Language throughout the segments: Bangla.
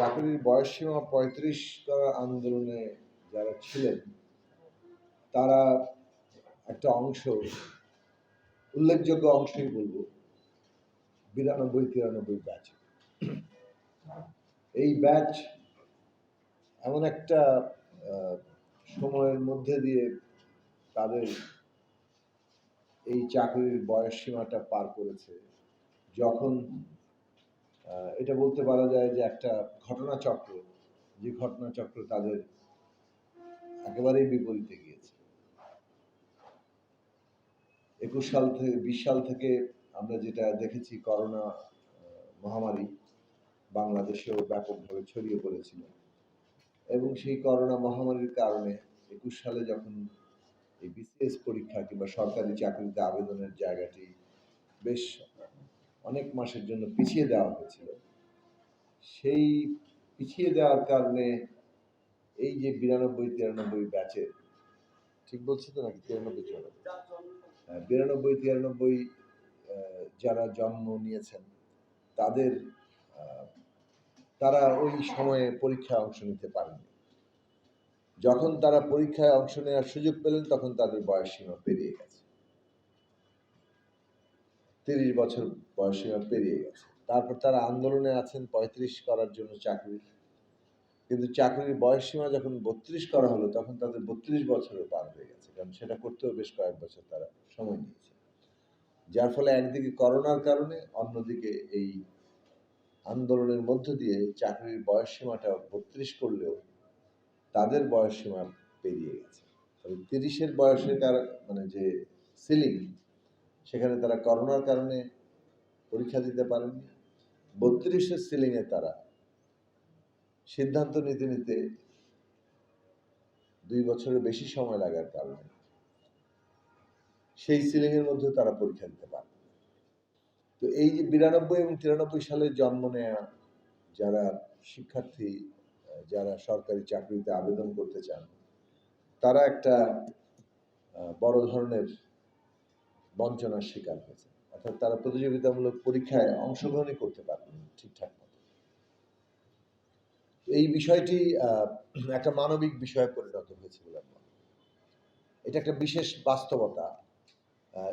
চাকরির বয়সসীমা পঁয়ত্রিশ করার আন্দোলনে যারা ছিলেন, তারা একটা অংশ, উল্লেখযোগ্য অংশই বলব, বিরানব্বই, তিরানব্বই ব্যাচ এই ব্যাচ এমন একটা সময়ের মধ্যে দিয়ে তাদের এই চাকরির বয়স সীমাটা পার করেছে, যখন এটা বলতে পারা যায় যে একটা ঘটনাচক্র, যে ঘটনাচক্র তাদের একেবারেই বিপরীতে গিয়েছে। একুশ সাল থেকে বিশ সাল থেকে আমরা যেটা দেখেছি, করোনা মহামারী বাংলাদেশেও ব্যাপকভাবে ছড়িয়ে পড়েছিল। এবং সেই করোনা মহামারীর কারণে একুশ সালে যখন এই বিসিএস পরীক্ষা কিংবা সরকারি চাকরিতে আবেদনের জায়গাটি বেশ অনেক মাসের জন্য পিছিয়ে দেওয়া হয়েছিল। সেই পিছিয়ে দেওয়ার কারণে এই যে বিরানব্বই তিরানব্বই ব্যাচের ঠিক বলছি তো নাকি? তিরানব্বই চুরানব্বই? হ্যাঁ, বিরানব্বই তিরানব্বই যারা জন্ম নিয়েছেন তাদের তারা ওই সময়ে পরীক্ষায় অংশ নিতে পারেনি যখন তারা পরীক্ষায় অংশ নেওয়ার সুযোগ পেলেন তখন তাদের বয়স সীমা পেরিয়ে গেছে। তিরিশ বছর বয়স সীমা পেরিয়ে গেছে। তারপর তারা আন্দোলনে আছেন, পঁয়ত্রিশ করার জন্য চাকরি। কিন্তু চাকরির বয়স সীমা যখন বত্রিশ করা হলো, তখন তাদের বত্রিশ বছরও পার হয়ে গেছে, কারণ সেটা করতেও বেশ কয়েক বছর তারা সময় নিয়েছে। যার ফলে একদিকে করোনার কারণে, অন্যদিকে এই আন্দোলনের মধ্য দিয়ে চাকরির বয়স সীমাটা বত্রিশ করলেও তাদের বয়স সীমা পেরিয়ে গেছে। তবে তিরিশের বয়সে তার মানে যে সিলিং সেখানে তারা করোনার কারণে পরীক্ষা দিতে পারেননি। বত্রিশের সিলিংয়ে তারা সিদ্ধান্ত নিতে নিতে দুই বছরের বেশি সময় লাগার কারণে সেই সিলিংয়ের মধ্যে তারা পরীক্ষা দিতে পারে তো এই যে বিরানব্বই এবং তিরানব্বই সালে জন্ম নেয়া যারা শিক্ষার্থী, যারা সরকারি চাকরিতে আবেদন করতে চান, তারা একটা বড় ধরনের বঞ্চনার শিকার হয়েছে। অর্থাৎ তারা প্রতিযোগিতামূলক পরীক্ষায় অংশগ্রহণই করতে পারবেন ঠিকঠাক এই বিষয়টি একটা মানবিক বিষয়ে পরিণত হয়েছে বলে আমি এটা একটা বিশেষ বাস্তবতা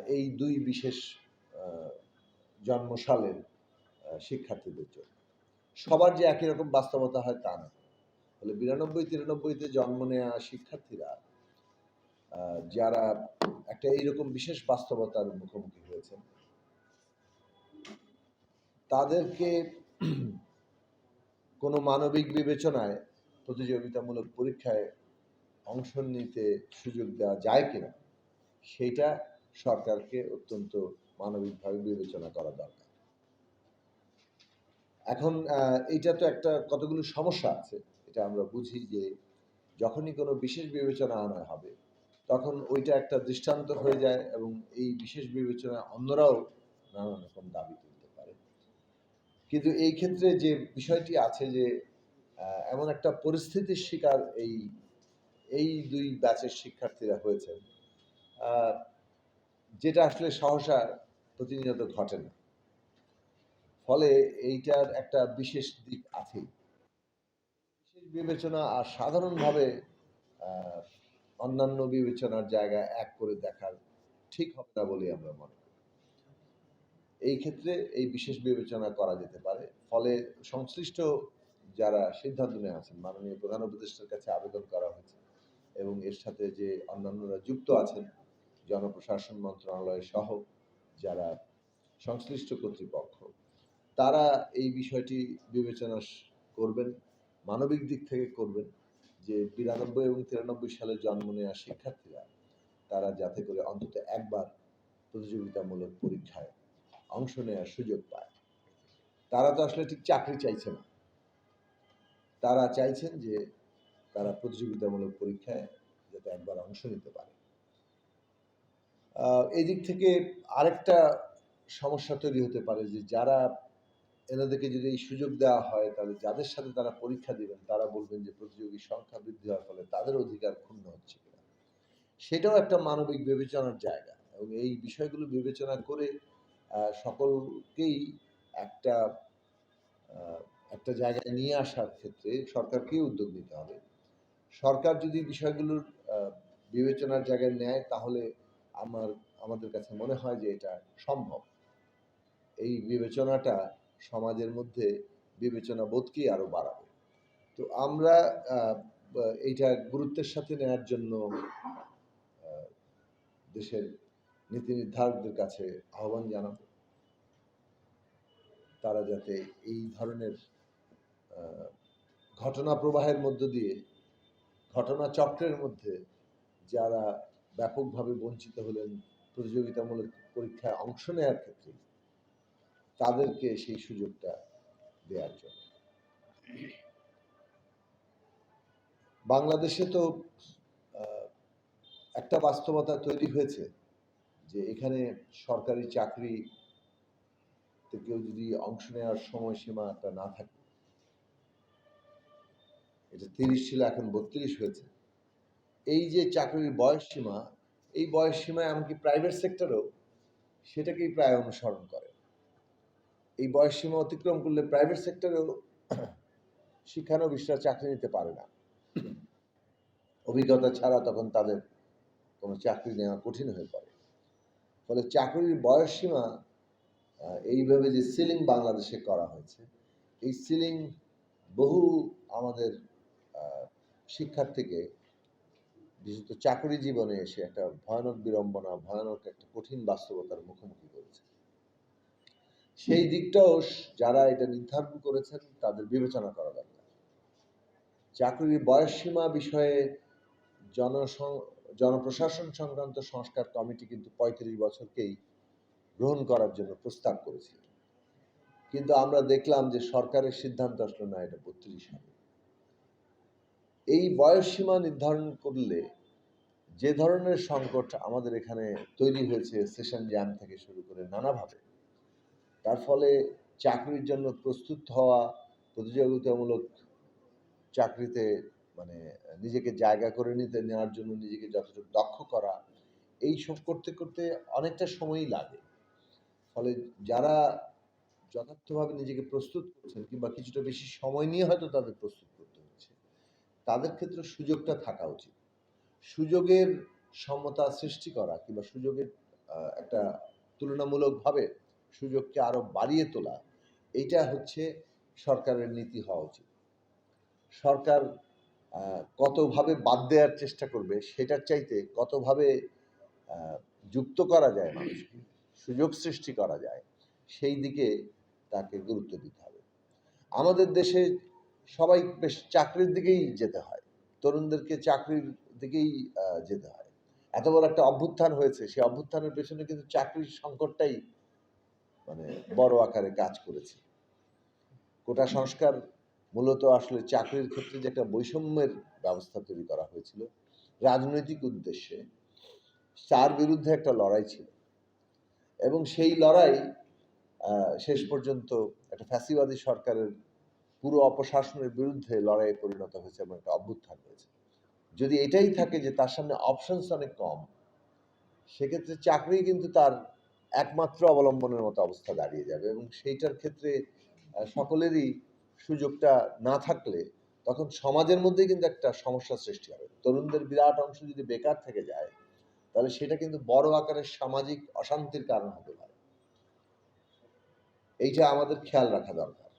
এই দুই বিশেষ আহ, শিক্ষার্থীদের জন্য। সবার যে একই রকম বাস্তবতা হয় তা না। ফলে বিরানব্বই তিরানব্বইতে জন্ম নেওয়া শিক্ষার্থীরা যারা একটা এইরকম বিশেষ বাস্তবতার মুখোমুখি হয়েছেন, তাদেরকে কোনো মানবিক বিবেচনায় প্রতিযোগিতামূলক পরীক্ষায় অংশ নিতে সুযোগ দেওয়া যায় কিনা, সেটা সরকারকে অত্যন্ত মানবিকভাবে বিবেচনা করা দরকার। এখন এইটা তো একটা কতগুলো সমস্যা আছে, এটা আমরা বুঝি যে যখনই কোনো বিশেষ বিবেচনা আনা হবে তখন ওইটা একটা দৃষ্টান্ত হয়ে যায় এবং এই বিশেষ বিবেচনায় অন্যরাও নানান রকম দাবি তুলতে পারে। কিন্তু এই ক্ষেত্রে যে বিষয়টি আছে যে এমন একটা পরিস্থিতির শিকার এই এই দুই ব্যাচের শিক্ষার্থীরা হয়েছেন যেটা আসলে সহসা প্রতিনিয়ত ঘটে না। ফলে এইটার একটা বিশেষ দিক আছে বিবেচনা আর সাধারণভাবে অন্যান্য বিবেচনার জায়গা এক করে দেখার ঠিক হবে না বলে আমরা মনে করি। এই ক্ষেত্রে এই বিশেষ বিবেচনা করা যেতে পারে। ফলে সংশ্লিষ্ট যারা সিদ্ধান্ত নিয়ে আছেন, মাননীয় প্রধান উপদেষ্টার কাছে আবেদন করা হয়েছে এবং এর সাথে যে অন্যান্যরা যুক্ত আছেন, জনপ্রশাসন মন্ত্রণালয় সহ যারা সংশ্লিষ্ট কর্তৃপক্ষ, তারা এই বিষয়টি বিবেচনা করবেন, মানবিক দিক থেকে করবেন। যে বিরানব্বই এবং তিরানব্বই সালে জন্ম নেওয়া শিক্ষার্থীরা তারা যাতে করে অন্তত একবার প্রতিযোগিতামূলক পরীক্ষায় অংশ নেওয়ার সুযোগ পায়। তারা তো আসলে ঠিক চাকরি চাইছে না। তারা চাইছেন যে তারা প্রতিযোগিতামূলক পরীক্ষায় যাতে একবার অংশ নিতে পারে। আহ, এই দিক থেকে আরেকটা সমস্যা তৈরি হতে পারে যে যারা এনাদেরকে যদি এই সুযোগ দেওয়া হয়, তাহলে যাদের সাথে তারা পরীক্ষা দিবেন, তারা বলবেন যে প্রতিযোগী সংখ্যা বৃদ্ধি হওয়ার ফলে তাদের অধিকার ক্ষুণ্ণ হচ্ছে কিনা। সেটাও একটা মানবিক বিবেচনার জায়গা এবং এই বিষয়গুলো বিবেচনা করে সকলকেই একটা একটা জায়গায় নিয়ে আসার ক্ষেত্রে সরকারকেই উদ্যোগ নিতে হবে। সরকার যদি বিষয়গুলোর বিবেচনার জায়গায় নেয়, তাহলে আমার, আমাদের কাছে মনে হয় যে এটা সম্ভব। এই বিবেচনাটা সমাজের মধ্যে বিবেচনা বোধকেই আরও বাড়াবে? তো আমরা এইটা গুরুত্বের সাথে নেওয়ার জন্য দেশের নীতি নির্ধারকদের কাছে আহ্বান জানাব। তারা যাতে এই ধরনের ঘটনা প্রবাহের মধ্য দিয়ে, ঘটনা চক্রের মধ্যে যারা ব্যাপকভাবে বঞ্চিত হলেন, প্রতিযোগিতামূলক পরীক্ষায় অংশ নেওয়ার ক্ষেত্রে তাদেরকে সেই সুযোগটা দেওয়ার জন্য। বাংলাদেশে তো একটা বাস্তবতা তৈরি হয়েছে যে এখানে সরকারি চাকরি কেউ যদি অংশ নেওয়ার সময়সীমাটা না থাকে, এটা তিরিশ ছিল, এখন বত্রিশ হয়েছে। এই যে চাকরির বয়স সীমা এই বয়স সীমা এমনকি প্রাইভেট সেক্টরেও সেটাকেই প্রায় অনুসরণ করে। এই বয়স সীমা অতিক্রম করলে প্রাইভেট সেক্টরেও শিক্ষানবিশরা চাকরি নিতে পারে না। অভিজ্ঞতা ছাড়া তখন তাদের কোনো চাকরি নেওয়া কঠিন হয়ে পড়ে। ফলে চাকরির বয়স সীমা এইভাবে যে সিলিং বাংলাদেশে করা হয়েছে, এই সিলিং বহু আমাদের শিক্ষার্থীকে বিশেষত চাকরি জীবনে এসে একটা ভয়ানক বিড়ম্বনা, ভয়ানক একটা কঠিন বাস্তবতার মুখোমুখি করেছে। সেই দিকটাও যারা এটা নির্ধারণ করেছেন, তাদের বিবেচনা করা দরকার। চাকরির বয়সসীমা বিষয়ে জনসং, জনপ্রশাসন সংক্রান্ত সংস্কার কমিটি কিন্তু পঁয়ত্রিশ বছরকেই গ্রহণ করার জন্য প্রস্তাব করেছিল। কিন্তু আমরা দেখলাম যে সরকারের সিদ্ধান্ত আসলো, না, এটা বত্রিশ হবে। এই বয়সসীমা নির্ধারণ করলে যে ধরনের সংকট আমাদের এখানে তৈরি হয়েছে সেশন জ্যাম থেকে শুরু করে নানাভাবে তার ফলে চাকরির জন্য প্রস্তুত হওয়া প্রতিযোগিতামূলক চাকরিতে মানে নিজেকে জায়গা করে নিতে, নেওয়ার জন্য নিজেকে যতটুকু দক্ষ করা, এই সব করতে করতে অনেকটা সময়ই লাগে। ফলে যারা যথার্থভাবে নিজেকে প্রস্তুত করছেন কিংবা কিছুটা বেশি সময় নিয়ে হয়তো তাদের প্রস্তুত করতে হচ্ছে, তাদের ক্ষেত্রে সুযোগটা থাকা উচিত। সুযোগের সমতা সৃষ্টি করা কিংবা সুযোগের একটা তুলনামূলকভাবে সুযোগকে আরও বাড়িয়ে তোলা, এইটা হচ্ছে সরকারের নীতি হওয়া উচিত। সরকার কতভাবে বাদ দেওয়ার চেষ্টা করবে সেটার চাইতে কতভাবে যুক্ত করা যায় মানুষকে, সুযোগ সৃষ্টি করা যায়, সেই দিকে তাকে গুরুত্ব দিতে হবে। আমাদের দেশে সবাই বেশ চাকরির দিকেই যেতে হয়, তরুণদেরকে চাকরির দিকেই যেতে হয়। এত বড় একটা অভ্যুত্থান হয়েছে, সেই অভ্যুত্থানের পেছনে কিন্তু চাকরির সংকটটাই মানে বড় আকারে কাজ করেছে। কোটা সংস্কার মূলত আসলে চাকরির ক্ষেত্রে যে একটা বৈষম্যের ব্যবস্থা তৈরি করা হয়েছিল, রাজনৈতিক উদ্দেশ্যে তার বিরুদ্ধে একটা লড়াই ছিল। এবং সেই লড়াই শেষ পর্যন্ত একটা ফ্যাসিবাদী সরকারের পুরো অপশাসনের বিরুদ্ধে লড়াইয়ে পরিণত হয়েছে এবং একটা অভ্যুত্থান হয়েছে। যদি এটাই থাকে যে তার সামনে অপশনস অনেক কম, সেক্ষেত্রে চাকরি কিন্তু তার একমাত্র অবলম্বনের মতো অবস্থা দাঁড়িয়ে যাবে এবং সেইটার ক্ষেত্রে সকলেরই সুযোগটা না থাকলে তখন সমাজের মধ্যে কিন্তু একটা সমস্যা সৃষ্টি হবে। তরুণদের বিরাট অংশ যদি বেকার থেকে যায়, তাহলে সেটা কিন্তু বড় আকারের সামাজিক অশান্তির কারণ হতে পারে। এইটা আমাদের খেয়াল রাখা দরকার।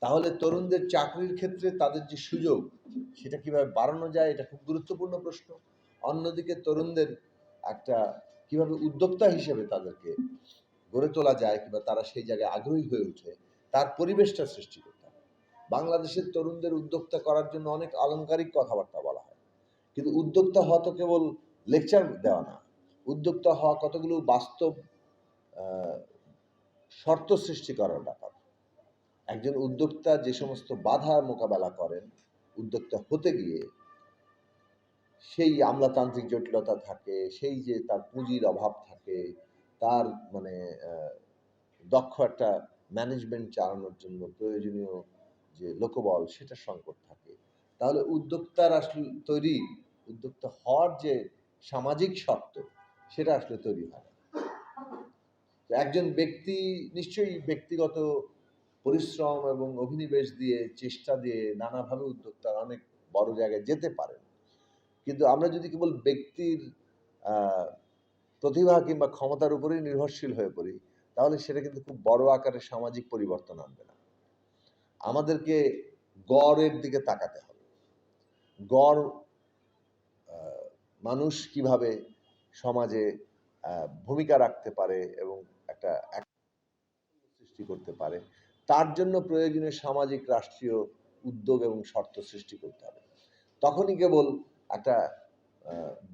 তাহলে তরুণদের চাকরির ক্ষেত্রে তাদের যে সুযোগ, সেটা কীভাবে বাড়ানো যায়, এটা খুব গুরুত্বপূর্ণ প্রশ্ন। অন্যদিকে তরুণদের একটা কীভাবে উদ্যোক্তা হিসেবে তাদেরকে গড়ে তোলা যায় কিংবা তারা সেই জায়গায় আগ্রহী হয়ে ওঠে তার পরিবেশটা সৃষ্টি করতে হবে বাংলাদেশের তরুণদের উদ্যোক্তা করার জন্য অনেক আলংকারিক কথাবার্তা বলা হয়। কিন্তু উদ্যোক্তা হওয়া তো কেবল লেকচার দেওয়া না। উদ্যোক্তা হওয়া কতগুলো বাস্তব শর্ত সৃষ্টি করার ব্যাপার। একজন উদ্যোক্তা যে সমস্ত বাধা মোকাবেলা করেন, উদ্যোক্তা হতে গিয়ে সেই আমলাতান্ত্রিক জটিলতা থাকে, সেই যে তার পুঁজির অভাব থাকে, তার মানে দক্ষ একটা ম্যানেজমেন্ট চালানোর জন্য প্রয়োজনীয় যে লোকবল সেটা সংকট থাকে। তাহলে উদ্যোক্তার আসলে তৈরি, উদ্যোক্তা হওয়ার যে সামাজিক শর্ত, সেটা আসলে তৈরি হয় একজন ব্যক্তি নিশ্চয়ই ব্যক্তিগত পরিশ্রম এবং অভিনিবেশ দিয়ে, চেষ্টা দিয়ে নানাভাবে উদ্যোক্তারা অনেক বড় জায়গায় যেতে পারেন। কিন্তু আমরা যদি কেবল ব্যক্তির প্রতিভা কিংবা ক্ষমতার উপরেই নির্ভরশীল হয়ে পড়ি, তাহলে সেটা কিন্তু খুব বড় আকারে সামাজিক পরিবর্তন আনবে না। আমাদেরকে গড়ের দিকে তাকাতে হবে। গড় মানুষ কীভাবে সমাজে ভূমিকা রাখতে পারে এবং একটা সৃষ্টি করতে পারে, তার জন্য প্রয়োজনীয় সামাজিক, রাষ্ট্রীয় উদ্যোগ এবং শর্ত সৃষ্টি করতে হবে। তখনই কেবল একটা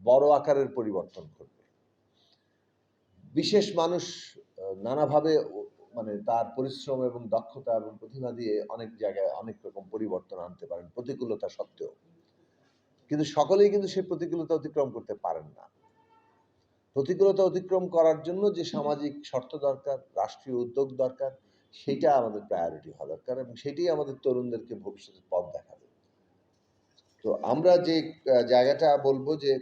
বড় আকারের পরিবর্তন ঘটবে। বিশেষ মানুষ নানাভাবে মানে তার পরিশ্রম এবং দক্ষতা এবং প্রতিভা দিয়ে অনেক জায়গায় অনেক রকম পরিবর্তন আনতে পারেন, প্রতিকূলতা সত্ত্বেও। কিন্তু সকলেই কিন্তু সেই প্রতিকূলতা অতিক্রম করতে পারেন না। প্রতিকূলতা অতিক্রম করার জন্য যে সামাজিক শর্ত দরকার, রাষ্ট্রীয় উদ্যোগ দরকার, সেটা আমাদের প্রায়োরিটি হওয়া দরকার এবং সেটাই আমাদের তরুণদেরকে ভবিষ্যতের পথ দেখাবে। তো আমরা যে জায়গাটা বলব যে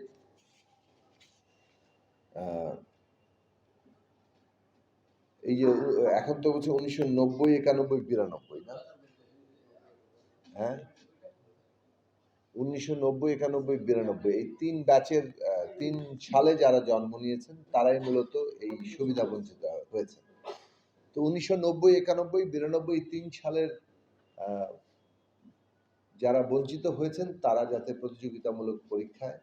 এই যে এখন তো বলছে উনিশশো নব্বই, একানব্বই, বিরানব্বই, না? হ্যাঁ? উনিশশো নব্বই, একানব্বই, বিরানব্বই, এই তিন ব্যাচের তিন সালে যারা জন্ম নিয়েছেন, তারাই মূলত এই সুবিধা বঞ্চিত হয়েছে তো উনিশশো নব্বই, একানব্বই, বিরানব্বই তিন সালের যারা বঞ্চিত হয়েছেন, তারা যাতে প্রতিযোগিতামূলক পরীক্ষায়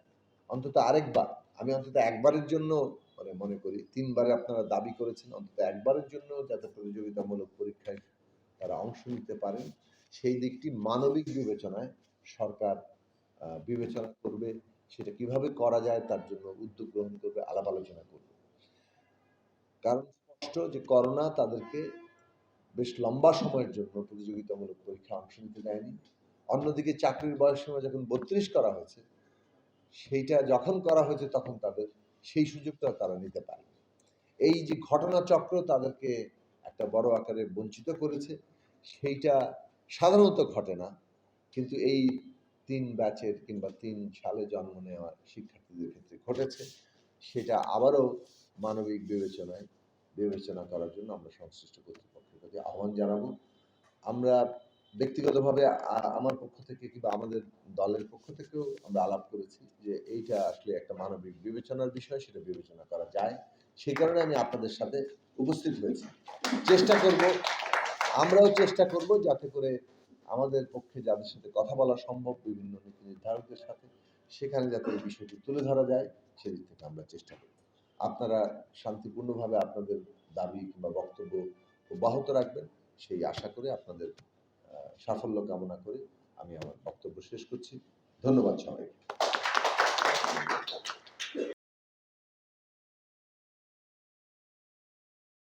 অন্তত আরেকবার, আমি অন্তত একবারের জন্য মানে মনে করি, তিনবারে আপনারা দাবি করেছেন, অন্তত একবারের জন্য যাতে প্রতিযোগিতামূলক পরীক্ষায় তারা অংশ নিতে পারেন। সেই দিকটি মানবিক বিবেচনায় সরকার বিবেচনা করবে, সেটা কীভাবে করা যায় তার জন্য উদ্যোগ গ্রহণ করবে, আলাপ আলোচনা করবে। কারণ স্পষ্ট যে করোনা তাদেরকে বেশ লম্বা সময়ের জন্য প্রতিযোগিতামূলক পরীক্ষা অংশ নিতে দেয়নি। অন্যদিকে চাকরির বয়স বয়সসীমা যখন বত্রিশ করা হয়েছে, সেইটা যখন করা হয়েছে তখন তাদের সেই সুযোগটা তারা নিতে পারে এই যে ঘটনাচক্র তাদেরকে একটা বড় আকারে বঞ্চিত করেছে, সেইটা সাধারণত ঘটে না। কিন্তু এই তিন ব্যাচের কিংবা তিন সালে জন্ম নেওয়া শিক্ষার্থীদের ক্ষেত্রে ঘটেছে। সেটা আবারও মানবিক বিবেচনায়, বিবেচনা করার জন্য আমরা সংশ্লিষ্ট কর্তৃপক্ষের আহ্বান জানাব। আমরা ব্যক্তিগতভাবে আমার পক্ষ থেকে কিংবা আমাদের দলের পক্ষ থেকেও আমরা আলাপ করেছি যে এইটা আসলে একটা মানবিক বিবেচনার বিষয়, সেটা বিবেচনা করা যায়। সেই কারণে আমি আপনাদের সাথে উপস্থিত হয়েছি। চেষ্টা করব, আমরাও চেষ্টা করব যাতে করে আমাদের পক্ষে যাদের সাথে কথা বলা সম্ভব, বিভিন্ন নীতি নির্ধারকদের সাথে, সেখানে যাতে এই বিষয়টি তুলে ধরা যায়, সেদিক থেকে আমরা চেষ্টা করব। আপনারা শান্তিপূর্ণভাবে আপনাদের দাবি কিংবা বক্তব্য অব্যাহত রাখবেন, সেই আশা করে আপনাদের সাফল্য কামনা করে আমি আমার বক্তব্য শেষ করছি। ধন্যবাদ সবাইকে।